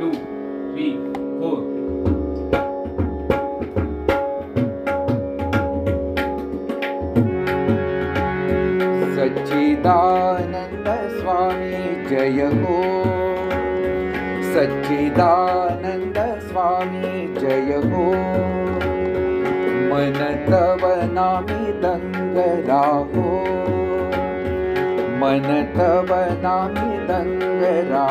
Two three four Sachchidanand Swami जय हो सच्चिदानंद स्वामी जय हो मन तव नामी दंगला हो मन तव नामी दंगला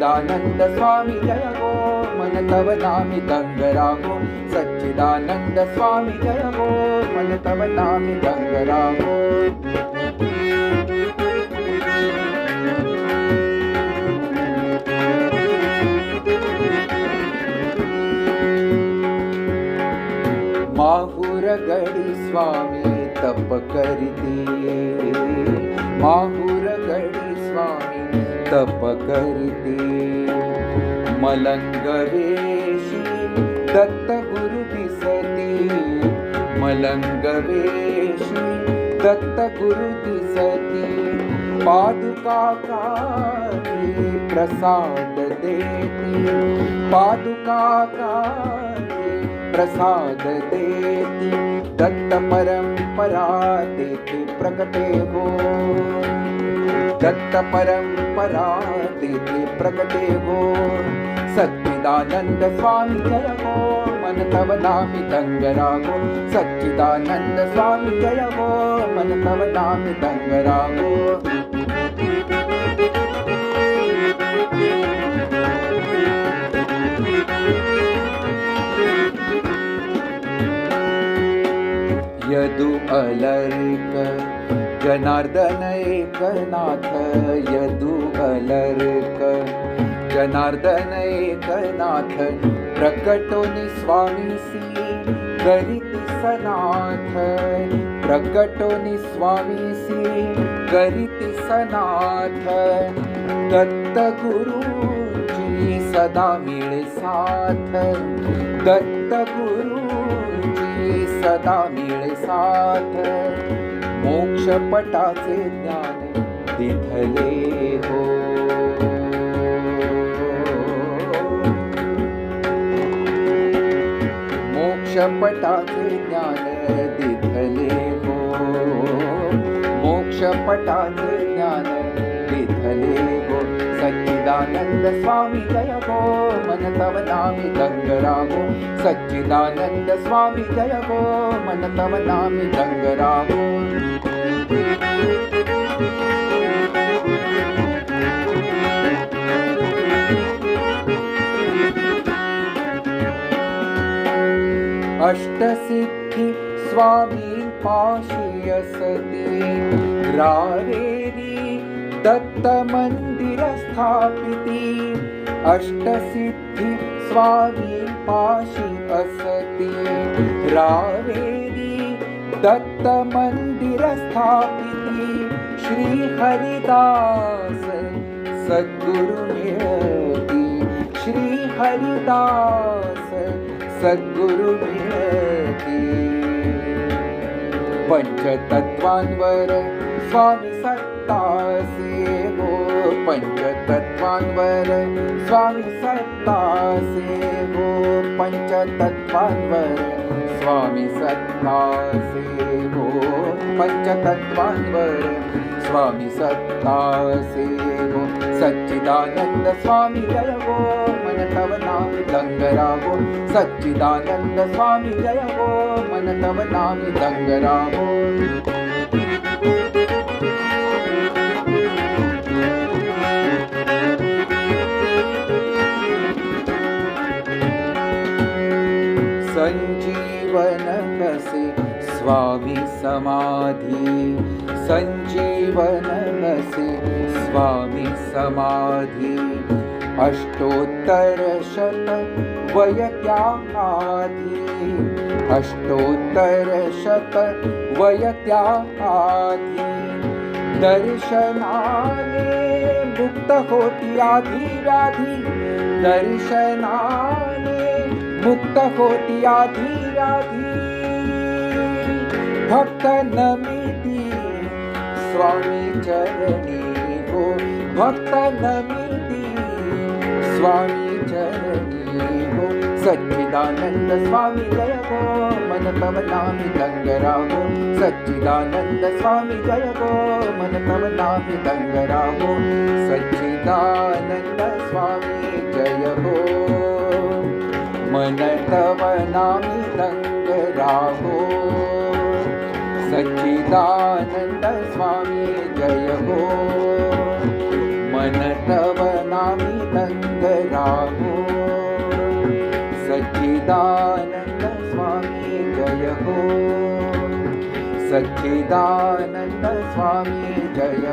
ಸಚ್ಚಿದಾನಂದ ಸ್ವಾಮಿ ಜಯ ಗೋ ಮನ ತವ ನಾಮಿ ಗಂಗರಾಗೋ ಸಚ್ಚಿದಾನಂದ ಸ್ವಾಮಿ ಜಯ ಗೋ ಮನ ತವ ನಾಮಿ ಗಂಗರಾಗೋ ಮಾಹುರ ಗಡಿ ಸ್ವಾಮಿ ತಪ್ಪ ಕರಿತೀಯೇ ಮಾಹುರ तपकरि मलङ्गवेशि दत्त गुरुति सति मलङ्गवेशि दत्त गुरुति सति पादुकाका प्रसाद देति। पादुकाका प्रसाद देति। दत्तपरं पराति प्रकटे भो दत्त परंपरा तेथे प्रकटे हो सच्चिदानंद स्वामी जय हो मन तव नामी दंगरा हो सच्चिदानंद स्वामी जय हो मन तव नामी दंगरा हो यदु अलर्क जनार्दन एकनाथ यदुअलर्क जनार्दन एकनाथ प्रकटोनि स्वामीसी करिति सनाथ। प्रकटोनि स्वामीसी करिति सनाथ। दत्त गुरुजी सदा मिळे साथ। दत्त गुरुजी सदा मिळे साथ। मोक्षपटाचे ज्ञान तिथले हो. मोक्षपटाचे ज्ञान तिथले हो. मोक्षपटाचे ज्ञान दिधले हो. सच्चिदानंद स्वामी जय हो, मन तव नामी दंगरा हो सच्चिदानंद स्वामी जय हो, मन तव नामी हो अष्टसिद्धि स्वामी पाशी असती रावेरी दत्त मंदिर स्थापिती अष्टसिद्धि स्वामी पाशी असती रावेरी दत्त मंदिर स्थापिती श्री हरिदास पंचतत्वांवर स्वामी सत्तासी. पञ्चतत्त्वान्वर स्वामी सत्ता सेवो पञ्चतत्त्वान्वर स्वामी सत्ता सेवो पञ्चतत्त्वान्वर स्वामी सत्ता सेवो सच्चिदानन्द स्वामी रयवो मन तव नाम दङ्गरावो सच्चिदानन्द स्वामी रयवो मन तव नाम दङ्गरावो समाधी। संजीवन नसे स्वामी समाधी। अष्टोत्तर शत वयत्या आधी अष्टोत्तर शत वयत्या आधी दर्शनाने मुक्त होती आधी दर्शनाने मुक्त होती भक्त नमिती स्वामी चरणी हो। भक्त नमिती स्वामी चरणी हो। सच्चिदानंद स्वामी जय गो मन तव नामी दंगरा हो सच्चिदानंद स्वामी जय गो मन तव नामी दंगरा हो सच्चिदानंद स्वामी जय हो। मन तव नामी सच्चिदानंद स्वामी जय मन तव नामी दंगरा हो। सच्चिदानंद स्वामी जय हो। सच्चिदानंद स्वामी जय